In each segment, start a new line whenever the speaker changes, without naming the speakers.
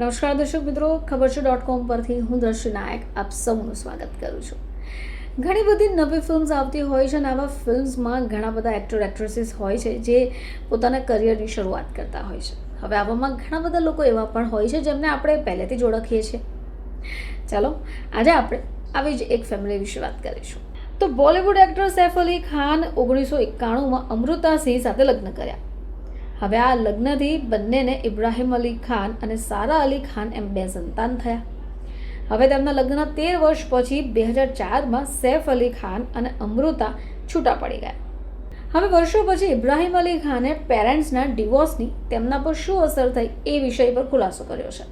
નમસ્કાર દર્શક મિત્રો, ખબર છે. ડોટ કોમ પરથી હું દ્રશ્ય નાયક આપ સૌનું સ્વાગત કરું છું. ઘણી બધી નવી ફિલ્મ્સ આવતી હોય છે અને આવા ફિલ્મ્સમાં ઘણા બધા એક્ટર એક્ટ્રેસીસ હોય છે જે પોતાના કરિયરની શરૂઆત કરતા હોય છે. હવે આવામાં ઘણા બધા લોકો એવા પણ હોય છે જેમને આપણે પહેલેથી જ ઓળખીએ છીએ. ચાલો, આજે આપણે આવી જ એક ફેમિલી વિશે વાત કરીશું. તો બોલિવૂડ એક્ટર સૈફ અલી ખાન ઓગણીસો એકાણુંમાં અમૃતા સિંહ સાથે લગ્ન કર્યા. હવે આ લગ્નથી બંનેને ઇબ્રાહિમ અલી ખાન અને સારા અલી ખાન એમ બે સંતાન થયા. હવે તેમના લગ્ન તેર વર્ષ પછી બે હજાર ચારમાં સૈફ અલી ખાન અને અમૃતા છૂટા પડી ગયા. હવે વર્ષો પછી ઇબ્રાહિમ અલી ખાને પેરેન્ટ્સના ડિવોર્સની તેમના પર શું અસર થઈ એ વિષય પર ખુલાસો કર્યો છે.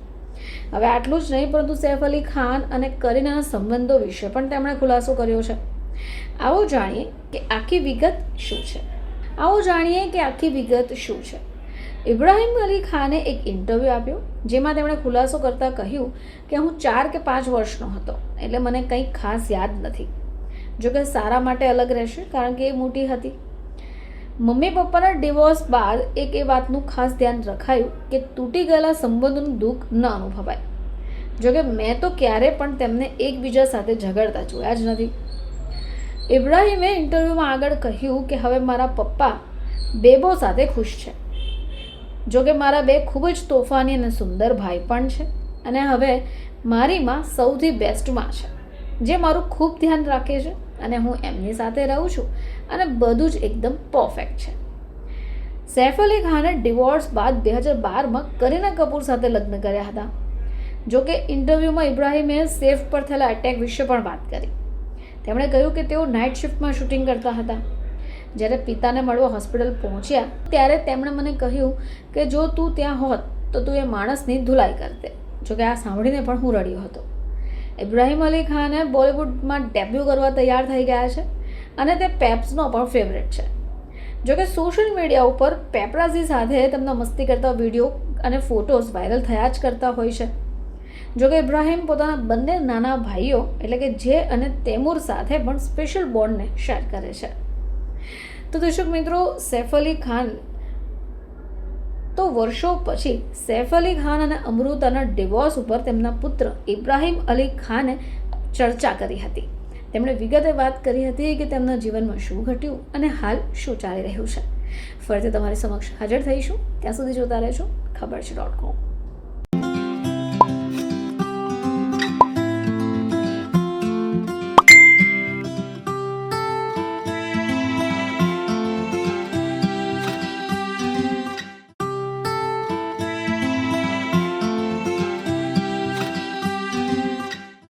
હવે આટલું જ નહીં, પરંતુ સૈફ અલી ખાન અને કરીનાના સંબંધો વિશે પણ તેમણે ખુલાસો કર્યો છે. આવો જાણીએ કે આખી વિગત શું છે? આવો જાણીએ કે આખી વિગત શું છે. ઇબ્રાહિમ અલી ખાને એક ઇન્ટરવ્યૂ આપ્યો, જેમાં તેમણે ખુલાસો કરતાં કહ્યું કે હું ચાર કે પાંચ વર્ષનો હતો, એટલે મને કંઈ ખાસ યાદ નથી. જો કે સારા માટે અલગ રહેશે, કારણ કે એ મોટી હતી. મમ્મી પપ્પાના ડિવોર્સ બાદ એક એ વાતનું ખાસ ધ્યાન રખાયું કે તૂટી ગયેલા સંબંધોનું દુઃખ ન અનુભવાય. જો કે મેં તો ક્યારે પણ તેમને એકબીજા સાથે ઝઘડતા જોયા જ નથી. ઇબ્રાહિમે ઇન્ટરવ્યૂમાં આગળ કહ્યું કે હવે મારા પપ્પા બેબો સાથે ખુશ છે. જો કે મારા બે ખૂબ જ તોફાની અને સુંદર ભાઈ પણ છે અને હવે મારી માં સૌથી બેસ્ટમાં છે, જે મારું ખૂબ ધ્યાન રાખે છે અને હું એમની સાથે રહું છું અને બધું જ એકદમ પરફેક્ટ છે. સૈફ અલી ખાને ડિવોર્સ બાદ બે હજાર બારમાં કરીના કપૂર સાથે લગ્ન કર્યા હતા. જો કે ઇન્ટરવ્યૂમાં ઇબ્રાહિમે સેફ પર થયેલા એટેક વિશે પણ વાત કરી. તેમણે કહ્યું કે તેઓ નાઇટ શિફ્ટમાં શૂટિંગ કરતા હતા. જ્યારે પિતાને મળવા હોસ્પિટલ પહોંચ્યા, ત્યારે તેમણે મને કહ્યું કે જો તું ત્યાં હોત, તો તું એ માણસની ધુલાઈ કરતે. જો કે આ સાંભળીને પણ હું રડ્યો હતો. ઇબ્રાહિમ અલી ખાને બોલિવૂડમાં ડેબ્યુ કરવા તૈયાર થઈ ગયા છે અને તે પેપ્સનો પણ ફેવરેટ છે. જોકે સોશિયલ મીડિયા ઉપર પેપરાઝી સાથે તેમના મસ્તી કરતા વીડિયો અને ફોટોઝ વાયરલ થયા જ કરતા હોય છે. જો કે ઇબ્રાહિમ પોતાના બંને નાના ભાઈઓ એટલે કે જે અને તૈમૂર સાથે પણ સ્પેશિયલ બોન્ડને શેર કરે છે. તો દર્શક મિત્રો, સૈફ અલી ખાન તો વર્ષો પછી સૈફ અલી ખાન અને અમૃતાના ડિવોર્સ ઉપર તેમના પુત્ર ઇબ્રાહિમ અલી ખાને ચર્ચા કરી હતી. તેમણે વિગતે વાત કરી હતી કે તેમના જીવનમાં શું ઘટ્યું અને હાલ શું ચાલી રહ્યું છે. ફરીથી તમારી સમક્ષ હાજર થઈશું. ત્યાં સુધી જોતા રહેજો. ખબર છે ડોટ કોમ